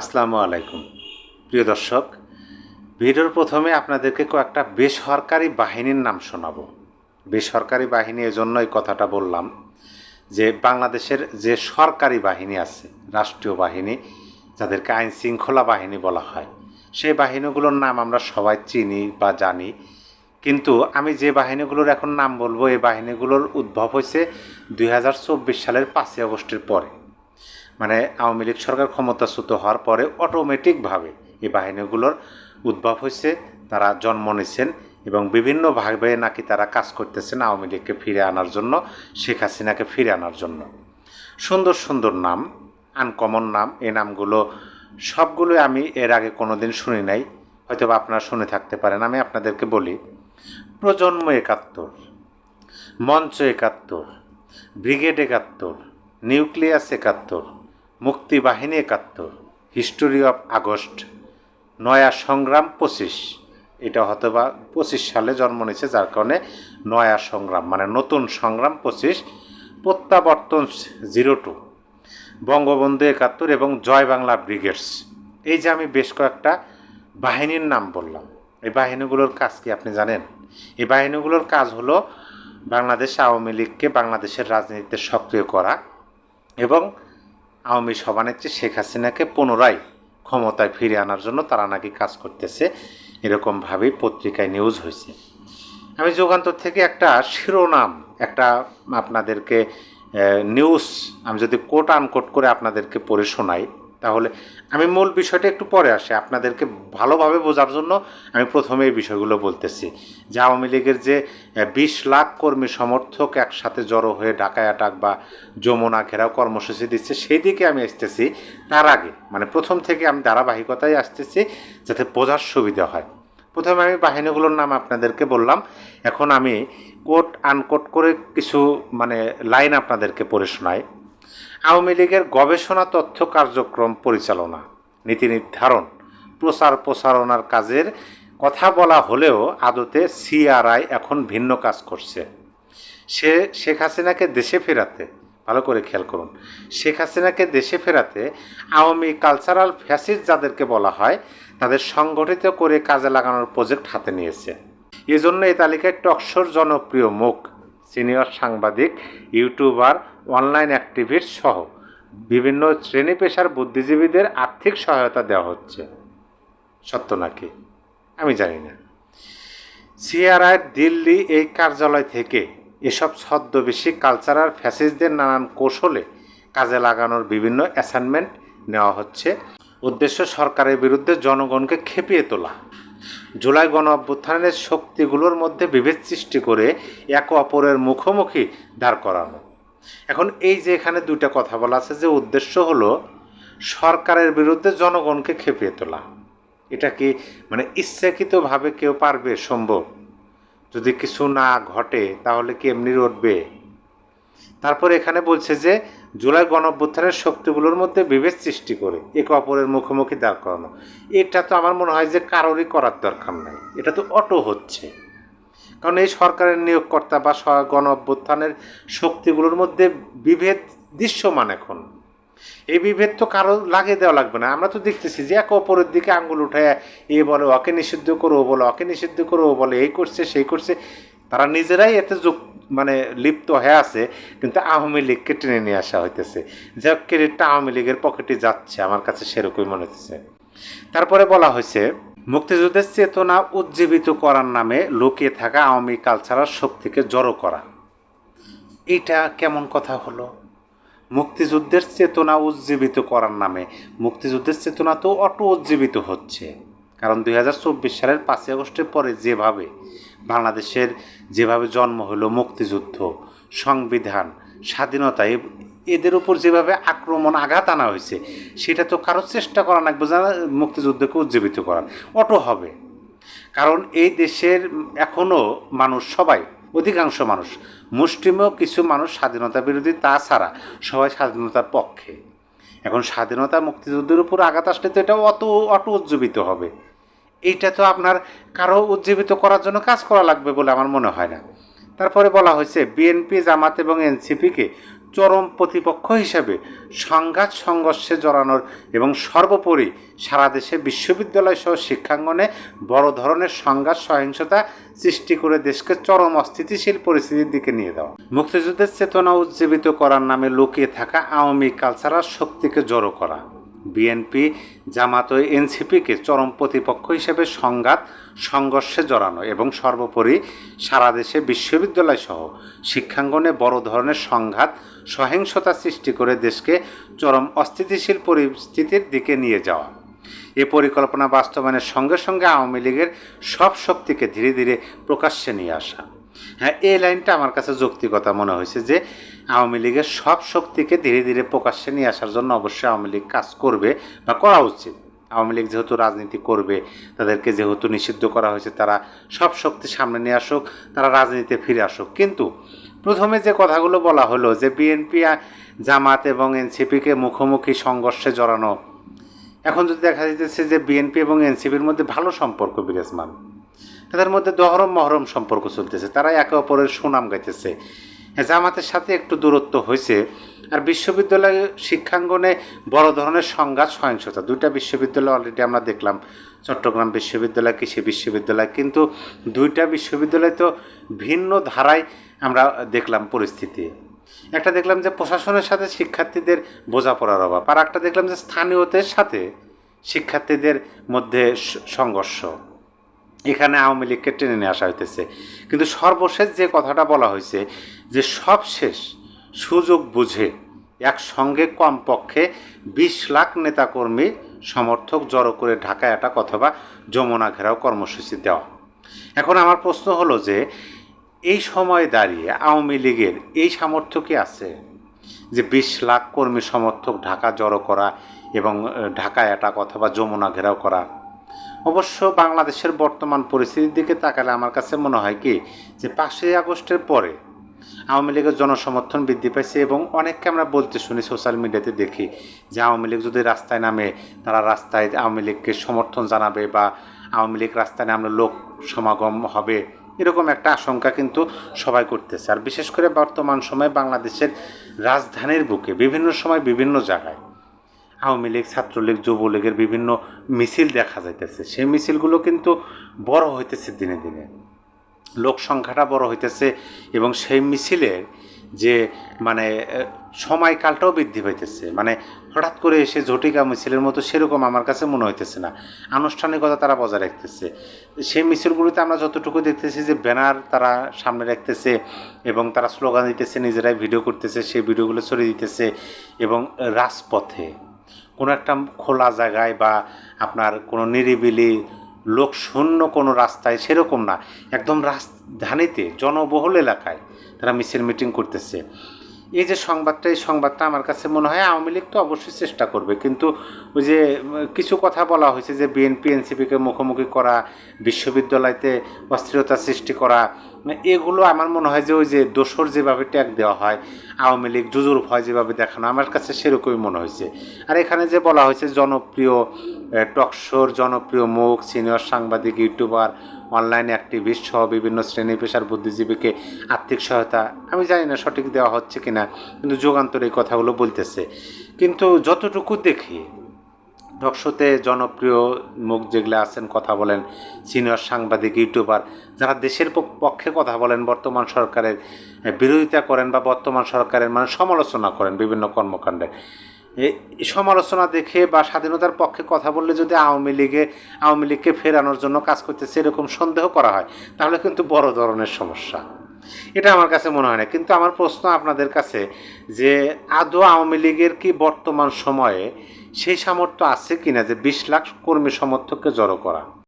আসসালামু আলাইকুম। প্রিয় দর্শক, ভিডিওর প্রথমে আপনাদেরকে কয়েকটা বেসরকারি বাহিনীর নাম শোনাব। বেসরকারি বাহিনী এজন্য এই কথাটা বললাম যে, বাংলাদেশের যে সরকারি বাহিনী আছে, রাষ্ট্রীয় বাহিনী, যাদেরকে আইন শৃঙ্খলা বাহিনী বলা হয়, সেই বাহিনীগুলোর নাম আমরা সবাই চিনি বা জানি। কিন্তু আমি যে বাহিনীগুলোর এখন নাম বলব, এই বাহিনীগুলোর উদ্ভব হয়েছে দু হাজার চব্বিশ সালের পাঁচই আগস্টের পরে। মানে আওয়ামী লীগ সরকার ক্ষমতাচ্যুত হওয়ার পরে অটোমেটিকভাবে এই বাহিনীগুলোর উদ্ভব হয়েছে, তারা জন্ম নিয়েছেন এবং বিভিন্নভাবে নাকি তারা কাজ করতেছেন আওয়ামী লীগকে ফিরে আনার জন্য, শেখ হাসিনাকে ফিরে আনার জন্য। সুন্দর সুন্দর নাম আনকমন নাম, এই নামগুলো সবগুলোই আমি এর আগে কোনো দিন শুনি নাই, হয়তো আপনারা শুনে থাকতে পারেন, আমি আপনাদেরকে বলি। প্রজন্ম একাত্তর, মঞ্চ একাত্তর, ব্রিগেড একাত্তর, নিউক্লিয়াস একাত্তর মুক্তিবাহিনী একাত্তর। হিস্টোরি অফ আগস্ট নয়া সংগ্রাম পঁচিশ। এটা হয়তো বা পঁচিশ সালে জন্ম নিয়েছে, যার কারণে নয়া সংগ্রাম মানে নতুন সংগ্রাম পঁচিশ, প্রত্যাবর্তন জিরো টু। বঙ্গবন্ধু একাত্তর এবং জয় বাংলা ব্রিগেডস। এই যে আমি বেশ কয়েকটা বাহিনীর নাম বললাম, এই বাহিনীগুলোর কাজ কি আপনি জানেন? এই বাহিনীগুলোর কাজ হলো বাংলাদেশ আওয়ামী লীগকে বাংলাদেশের রাজনীতিতে সক্রিয় করা এবং আওয়ামী সভানেত্রী শেখ হাসিনাকে পুনরায় ক্ষমতায় ফিরে আনার জন্য তারা নাকি কাজ করতেছে। এরকমভাবেই পত্রিকায় নিউজ হয়েছে। আমি যুগান্তর থেকে একটা শিরোনাম, একটা আপনাদেরকে নিউজ আমি যদি কোট আনকোট করে আপনাদেরকে পড়ে শোনাই তাহলে আমি মূল বিষয়টা একটু পরে আসে। আপনাদেরকে ভালোভাবে বোঝার জন্য আমি প্রথমে এই বিষয়গুলো বলতেছি। যে আওয়ামী লীগের যে বিশ লাখ কর্মী সমর্থক একসাথে জড়ো হয়ে ডাকায় আটাক বা যমুনা ঘেরাও কর্মসূচি দিচ্ছে, সেই দিকে আমি আসতেছি তার আগে। মানে প্রথম থেকে আমি ধারাবাহিকতায় আসতেছি যাতে বোঝার সুবিধা হয়। প্রথমে আমি বাহিনীগুলোর নাম আপনাদেরকে বললাম। এখন আমি কোট আনকোট করে কিছু মানে লাইন আপনাদেরকে পড়ে শোনাই। আওয়ামী লীগের গবেষণা তথ্য কার্যক্রম পরিচালনা, নীতি নির্ধারণ, প্রচার প্রসারণার কাজের কথা বলা হলেও আদতে সিআরআই এখন ভিন্ন কাজ করছে। সে, শেখ হাসিনাকে দেশে ফেরাতে, ভালো করে খেয়াল করুন, শেখ হাসিনাকে দেশে ফেরাতে আওয়ামী কালচারাল ফ্যাসিস যাদেরকে বলা হয়, তাদের সংগঠিত করে কাজে লাগানোর প্রজেক্ট হাতে নিয়েছে। এজন্য এই তালিকায় টকশোর জনপ্রিয় মুখ, সিনিয়র সাংবাদিক, ইউটিউবার অনলাইন অ্যাক্টিভিস্ট সহ বিভিন্ন শ্রেণি পেশার বুদ্ধিজীবীদের আর্থিক সহায়তা দেওয়া হচ্ছে। সত্য নাকি? আমি জানি না। সিআরআই দিল্লি এই কার্যালয় থেকে এসব ছদ্মবেশী কালচারাল ফ্যাসিসদের নানান কৌশলে কাজে লাগানোর বিভিন্ন অ্যাসাইনমেন্ট নেওয়া হচ্ছে। উদ্দেশ্য সরকারের বিরুদ্ধে জনগণকে খেপিয়ে তোলা। জুলাই গণ অভ্যুত্থানের শক্তিগুলোর মধ্যে বিভেদ সৃষ্টি করে এক অপরের মুখোমুখি দাঁড় করানো। এখন এই যে এখানে দুইটা কথা বলা আছে, যে উদ্দেশ্য হলো সরকারের বিরুদ্ধে জনগণকে খেপিয়ে তোলা। এটা কি মানে ইচ্ছাকৃতভাবে কেউ পারবে? সম্ভব। যদি কিছু না ঘটে, তাহলে কি এমনি রটবে? তারপর এখানে বলছে যে, জুলাই গণঅভ্যুত্থানের শক্তিগুলোর মধ্যে বিভেদ সৃষ্টি করে, একে অপরের মুখোমুখি দাঁড় করানো। এটা তো আমার মনে হয় যে কারোরই করার দরকার নাই। এটা তো অটো হচ্ছে। কারণ এই সরকারের নিয়োগকর্তা বা গণ অভ্যুত্থানের শক্তিগুলোর মধ্যে বিভেদ দৃশ্যমান এখন। এই বিভেদ তো কারও লাগিয়ে দেওয়া লাগবে না। আমরা তো দেখতেছি যে এক অপরের দিকে আঙ্গুল উঠায়, এ বলে ওকে নিষিদ্ধ করো, ও বলে ওকে নিষিদ্ধ করো, ও বলে এই করছে, সেই করছে। তারা নিজেরাই এতে যোগ মানে লিপ্ত হয়ে আছে, কিন্তু আওয়ামী লীগকে টেনে নিয়ে আসা হইতেছে। যে ক্রেডিটটা আওয়ামী লীগের পকেটে যাচ্ছে, আমার কাছে সেরকমই মনে হচ্ছে তারপরে বলা হয়েছে মুক্তিযুদ্ধের চেতনা উজ্জীবিত করার নামে লুকিয়ে থাকা আওয়ামী কালচারাল শক্তিকে জড়ো করা। এটা কেমন কথা হলো? মুক্তিযুদ্ধের চেতনা উজ্জীবিত করার নামে। মুক্তিযুদ্ধের চেতনা তো অটো উজ্জীবিত হচ্ছে। কারণ দুই হাজার চব্বিশ সালের পাঁচই আগস্টের পরে যেভাবে বাংলাদেশের যেভাবে জন্ম হলো মুক্তিযুদ্ধ, সংবিধান, স্বাধীনতা এদের উপর যেভাবে আক্রমণ, আঘাত আনা হয়েছে, সেটা তো কারও চেষ্টা করা লাগবে যারা মুক্তিযুদ্ধকে উজ্জীবিত করার অটো হবে। কারণ এই দেশের এখনও মানুষ সবাই, অধিকাংশ মানুষ মুষ্টিমেয় কিছু মানুষ স্বাধীনতা বিরোধী তাছাড়া সবাই স্বাধীনতার পক্ষে। এখন স্বাধীনতা মুক্তিযুদ্ধের উপর আঘাত আসলে তো এটা অত, অটো উজ্জীবিত হবে। এইটা তো আপনার কারও উজ্জীবিত করার জন্য কাজ করা লাগবে বলে আমার মনে হয় না। তারপরে বলা হয়েছে, বিএনপি, জামাত এবং এনসিপিকে চরম প্রতিপক্ষ হিসেবে সংঘাত সংঘর্ষে জড়ানোর এবং সর্বোপরি সারা দেশে বিশ্ববিদ্যালয় সহ শিক্ষাঙ্গনে বড় ধরনের সংঘাত সহিংসতা সৃষ্টি করে দেশকে চরম অস্থিতিশীল পরিস্থিতির দিকে নিয়ে দেওয়া। মুক্তিযুদ্ধের চেতনা উজ্জীবিত করার নামে লুকিয়ে থাকা আওয়ামী কালচারাল শক্তিকে জড়ো করা। বিএনপি জামাত ও এনসিপিকে চরম প্রতিপক্ষ হিসেবে সংঘাত, সংঘর্ষে জড়ানো এবং সর্বোপরি সারা দেশে বিশ্ববিদ্যালয় সহ শিক্ষাঙ্গনে বড় ধরনের সংঘাত, সহিংসতা সৃষ্টি করে দেশকে চরম অস্থিতিশীল পরিস্থিতির দিকে নিয়ে যাওয়া। এ পরিকল্পনা বাস্তবায়নের সঙ্গে সঙ্গে আওয়ামী লীগের সব শক্তিকে ধীরে ধীরে প্রকাশ্যে নিয়ে আসা। হ্যাঁ এই লাইনটা আমার কাছে যৌক্তিকতা মনে হয়েছে যে আওয়ামী লীগের সব শক্তিকে ধীরে ধীরে প্রকাশ্যে নিয়ে আসার জন্য অবশ্যই আওয়ামী লীগ কাজ করবে বা করা উচিত। আওয়ামী লীগ যেহেতু রাজনীতি করবে, তাদেরকে যেহেতু নিষিদ্ধ করা হয়েছে, তারা সব শক্তি সামনে নিয়ে আসুক, তারা রাজনীতিতে ফিরে আসুক। কিন্তু প্রথমে যে কথাগুলো বলা হলো যে বিএনপি, জামাত এবং এনসিপিকে মুখোমুখি সংঘর্ষে জড়ানো, এখন যদি দেখা যাইতেছে যে বিএনপি এবং এনসিপির মধ্যে ভালো সম্পর্ক বিরাজমান। তাদের মধ্যে দহরম মহরম সম্পর্ক চলতেছে। তারা একে অপরের সুনাম গাইতেছে। জামাতের সাথে একটু দূরত্ব হয়েছে। আর বিশ্ববিদ্যালয় শিক্ষাঙ্গনে বড় ধরনের সংঘাত, সহিংসতা, দুইটা বিশ্ববিদ্যালয় অলরেডি আমরা দেখলাম। চট্টগ্রাম বিশ্ববিদ্যালয়, কৃষি বিশ্ববিদ্যালয়, কিন্তু দুইটা বিশ্ববিদ্যালয় তো ভিন্ন ধারায় আমরা দেখলাম পরিস্থিতি। একটা দেখলাম যে প্রশাসনের সাথে শিক্ষার্থীদের বোঝাপড়ার অভাব, আর একটা দেখলাম যে স্থানীয়দের সাথে শিক্ষার্থীদের মধ্যে সংঘর্ষ। এখানে আওয়ামী লীগকে টেনে নিয়ে আসা হইতেছে। কিন্তু সর্বশেষ যে কথাটা বলা হয়েছে যে সব শেষ সুযোগ বুঝে একসঙ্গে কমপক্ষে বিশ লাখ নেতাকর্মী সমর্থক জড়ো করে ঢাকা অ্যাটাক অথবা যমুনা ঘেরাও কর্মসূচি দেওয়া। এখন আমার প্রশ্ন হলো যে এই সময় দাঁড়িয়ে আওয়ামী লীগের এই সামর্থ্য কি আছে? যে বিশ লাখ কর্মী সমর্থক ঢাকা জড়ো করা এবং আহ, ঢাকা অ্যাটাক অথবা যমুনা ঘেরাও করা। অবশ্য বাংলাদেশের বর্তমান পরিস্থিতির দিকে তাকালে আমার কাছে মনে হয় কি, যে পাঁচই আগস্টের পরে আওয়ামী লীগের জনসমর্থন বৃদ্ধি পাইছে এবং অনেককে আমরা বলতে শুনি, সোশ্যাল মিডিয়াতে দেখি যে আওয়ামী লীগ যদি রাস্তায় নামে, তারা রাস্তায় আওয়ামী লীগকে সমর্থন জানাবে বা আওয়ামী লীগ রাস্তায় নামলে লোক সমাগম হবে, এরকম একটা আশঙ্কা কিন্তু সবাই করতেছে। আর বিশেষ করে বর্তমান সময়ে বাংলাদেশের রাজধানীর বুকে, বিভিন্ন সময় বিভিন্ন জায়গায় আওয়ামী লীগ, ছাত্রলীগ, যুবলীগের বিভিন্ন মিছিল দেখা যাইতেছে। সেই মিছিলগুলো কিন্তু বড় হইতেছে দিনে দিনে। লোক সংখ্যাটা বড় হইতেছে এবং সেই মিছিলের যে মানে সময়কালটাও বৃদ্ধি পাইতেছে। মানে হঠাৎ করে এসে ঝটিকা মিছিলের মতো সেরকম আমার কাছে মনে হইতেছে না। আনুষ্ঠানিকতা তারা বজায় রাখতেছে। সেই মিছিলগুলিতে আমরা যতটুকু দেখতেছি যে, ব্যানার তারা সামনে রাখতেছে এবং তারা স্লোগান দিতেছে, নিজেরাই ভিডিও করতেছে, সেই ভিডিওগুলো ছড়িয়ে দিতেছে এবং রাজপথে কোনো একটা খোলা জায়গায় বা আপনার কোনো নিরিবিলি লোক শূন্য কোনো রাস্তায় সেরকম না। একদম রাজধানীতে, জনবহুল এলাকায় তারা মিছিল মিটিং করতেছে। এই যে সংবাদটা, এই সংবাদটা আমার কাছে মনে হয় আওয়ামী লীগ তো অবশ্যই চেষ্টা করবে। কিন্তু ওই যে কিছু কথা বলা হয়েছে যে বিএনপি এনসিপিকে মুখোমুখি করা, বিশ্ববিদ্যালয়তে অস্থিরতা সৃষ্টি করা, এগুলো আমার মনে হয় যে ওই যে দোসর যেভাবে ট্যাগ দেওয়া হয়, আওয়ামী লীগ জুজুর ভয় যেভাবে দেখানো, আমার কাছে সেরকমই মনে হয়েছে। আর এখানে যে বলা হয়েছে, জনপ্রিয় টকশোর জনপ্রিয় মুখ, সিনিয়র সাংবাদিক, ইউটিউবার অনলাইন অ্যাক্টিভিস্ট সহ বিভিন্ন শ্রেণি পেশার বুদ্ধিজীবীকে আর্থিক সহায়তা, আমি জানি না সঠিক দেওয়া হচ্ছে কিনা, কিন্তু যুগান্তর এই কথাগুলো বলতেছে। কিন্তু যতটুকু দেখি টকশোতে জনপ্রিয় মুখ যেগুলো আছেন, কথা বলেন সিনিয়র সাংবাদিক ইউটিউবার যারা দেশের পক- পক্ষে কথা বলেন, বর্তমান সরকারের বিরোধিতা করেন বা বর্তমান সরকারের মানে সমালোচনা করেন বিভিন্ন কর্মকাণ্ডে। এ- এই সমালোচনা দেখে বা স্বাধীনতার পক্ষে কথা বললে যদি আওয়ামী লীগে, আওয়ামী লীগকে ফেরানোর জন্য কাজ করতেছে এরকম সন্দেহ করা হয়, তাহলে কিন্তু বড় ধরনের সমস্যা। এটা আমার কাছে মনে হয় না। কিন্তু আমার প্রশ্ন আপনাদের কাছে যে আদৌ আওয়ামী লীগের কি বর্তমান সময়ে সেই সামর্থ্য আছে কিনা যে বিশ লাখ কর্মী সমর্থককে জড়ো করা?